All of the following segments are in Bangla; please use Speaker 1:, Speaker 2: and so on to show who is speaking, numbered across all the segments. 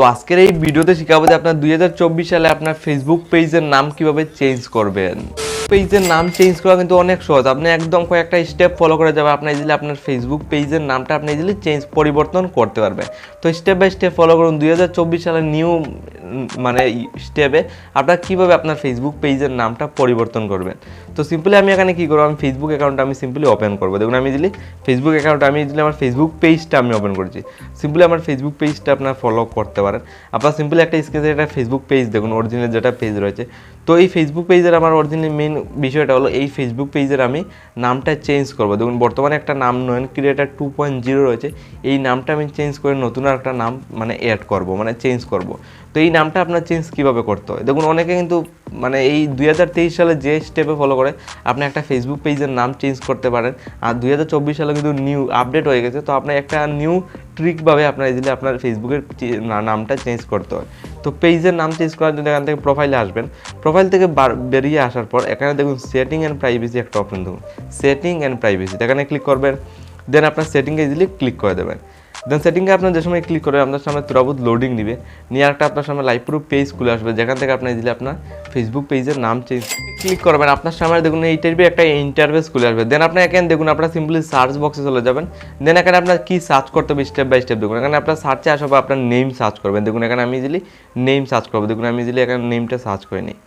Speaker 1: তো আজকের এই ভিডিওতে শেখাবো যে আপনার দুই হাজার চব্বিশ সালে আপনার ফেসবুক পেজের নাম কীভাবে চেঞ্জ করবেন। পেজের নাম চেঞ্জ করা কিন্তু অনেক সহজ। আপনি একদম কয়েকটা স্টেপ ফলো করে যাবে আপনি ইজিলি আপনার ফেসবুক পেজের নামটা আপনি ইজিলি চেঞ্জ পরিবর্তন করতে পারবে তো স্টেপ বাই স্টেপ ফলো করুন। দুই হাজার চব্বিশ সালে নিউ মানে স্টেপে আপনার কীভাবে আপনার ফেসবুক পেজের নামটা পরিবর্তন করবেন। তো সিম্পলি আমি এখানে কী করব? আমি ফেসবুক অ্যাকাউন্টটা আমি সিম্পলি ওপেন করব। দেখুন, আমি দিলি ফেসবুক অ্যাকাউন্ট আমি ইজিলি আমার ফেসবুক পেজটা আমি ওপেন করছি। সিম্পলি আমার ফেসবুক পেজটা আপনার ফলো করতে পারেন। আপনার সিম্পলি একটা স্ক্রিনে একটা ফেসবুক পেজ দেখুন অরিজিনাল যেটা পেজ রয়েছে। তো এই ফেসবুক পেজের আমার অরিজিনাল মেন বিষয়টা হলো, এই ফেসবুক পেজের আমি নামটা চেঞ্জ করব। দেখুন, বর্তমানে একটা নাম Nayan creator two point zero রয়েছে। এই নামটা আমি চেঞ্জ করে নতুন আর একটা নাম মানে অ্যাড করব মানে চেঞ্জ করব। তো এই নামটা আপনার চেঞ্জ কীভাবে করতে হয়? দেখুন, অনেকে কিন্তু মানে এই দুই হাজার তেইশ সালে যে স্টেপে ফলো করে, আপনি একটা ফেসবুক পেজের নাম চেঞ্জ করতে পারেন। আর দুই হাজার চব্বিশ সালে কিন্তু নিউ আপডেট হয়ে গেছে। তো আপনার একটা নিউ ট্রিকভাবে আপনার ইজিলি আপনার ফেসবুকের নামটা চেঞ্জ করতে হয়। তো পেজের নাম চেঞ্জ করার জন্য এখান থেকে প্রোফাইলে আসবেন। প্রোফাইল থেকে বার- বেরিয়ে আসার পর এখানে দেখুন সেটিং অ্যান্ড প্রাইভেসি একটা অপশন দেখুন। সেটিং অ্যান্ড প্রাইভেসি এখানে ক্লিক করবেন। দেন আপনার সেটিংয়ে ইজিলি ক্লিক করে দেবেন। দেন সেটিংয়ে আপনার যে সময় ক্লিক করবেন আপনার সামনে তুরাবুত লোডিং নিবে, নিয়ে একটা আপনার সামনে লাইভ প্রুফ পেজ খুলে আসবে। যেখান থেকে আপনার ইজিলি আপনার ফেসবুক পেজের নাম চেঞ্জ ক্লিক করবেন। আপনার সামনে দেখুন এই টাইপের একটা ইন্টারভেস খুলে আসবে। দেন আপনি এখানে দেখুন আপনার সিম্পলি সার্চ বক্সে চলে যাবেন। দেন এখানে আপনার কি সার্চ করতে হবে স্টেপ বাই স্টেপ দেখুন। এখানে আপনার সার্চে আসবে আপনার নেম সার্চ করবেন। দেখুন এখানে আমি ইজিলি নেম সার্চ করব। দেখুন আমি ইজিলি এখানে নেমটা সার্চ করে নিই।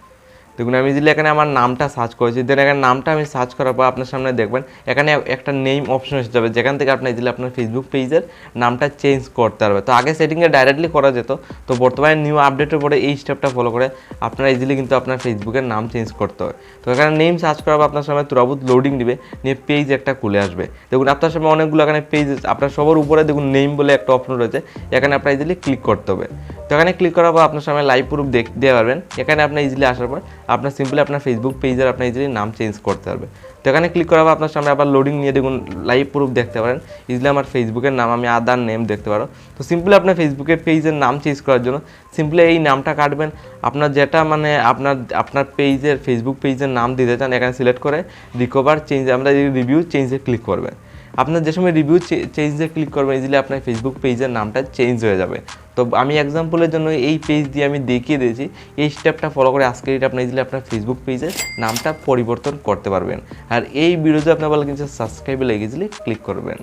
Speaker 1: দেখুন, আমি ইজিলি এখানে আমার নামটা সার্চ করেছি। দেন এখানে নামটা আমি সার্চ করার পর আপনার সামনে দেখবেন, এখানে একটা নেম অপশন এসে যাবে। যেখান থেকে আপনি ইজিলি আপনার ফেসবুক পেজের নামটা চেঞ্জ করতে পারবে। তো আগে সেটিংয়ে ডাইরেক্টলি করা যেত। তো বর্তমানে নিউ আপডেটের পরে এই স্টেপটা ফলো করে আপনারা ইজিলি কিন্তু আপনার ফেসবুকের নাম চেঞ্জ করতে হয় তো এখানে নেম সার্চ করার পর আপনার সামনে তুরাবুত লোডিং দিবে, নিয়ে পেজ একটা খুলে আসবে। দেখুন, আপনার সামনে অনেকগুলো এখানে পেজ আপনার সবার উপরে দেখুন নেম বলে একটা অপশন রয়েছে। এখানে আপনার ইজিলি ক্লিক করতে হবে। এখানে ক্লিক করার পর আপনার সামনে লাইভ প্রুফ দেখতে পারবেন। এখানে আপনি ইজিলি আসার পর আপনার সিম্পলি আপনার ফেসবুক পেজের আপনার ইজিলি নাম চেঞ্জ করতে পারবে। তো এখানে ক্লিক করার পর আপনার সামনে আবার লোডিং নিয়ে দেখুন লাইভ প্রুফ দেখতে পারেন। ইজিলি আমার ফেসবুকের নাম, আমি আদার নেম দেখতে পারো। তো সিম্পলি আপনার ফেসবুকের পেজের নাম চেঞ্জ করার জন্য সিম্পলি এই নামটা কাটবেন। আপনার যেটা মানে আপনার আপনার পেজের ফেসবুক পেজের নাম দিতে চান, এখানে সিলেক্ট করে রিকভার চেঞ্জ আমরা রিভিউ চেঞ্জে ক্লিক করবেন। আপনার যে সময় রিভিউ চেঞ্জে ক্লিক করবেন ইজিলি আপনার ফেসবুক পেজের নামটা চেঞ্জ হয়ে যাবে। তো আমি এক্সাম্পলের জন্য এই পেজ দিয়ে আমি দেখিয়ে দিয়েছি, এই স্টেপটা ফলো করে আজকে এটা আপনি ইজিলি আপনার ফেসবুক পেজে নামটা পরিবর্তন করতে পারবেন। আর এই ভিডিওতে আপনার বলে কিন্তু সাবস্ক্রাইবে লেগে ইজিলি ক্লিক করবেন।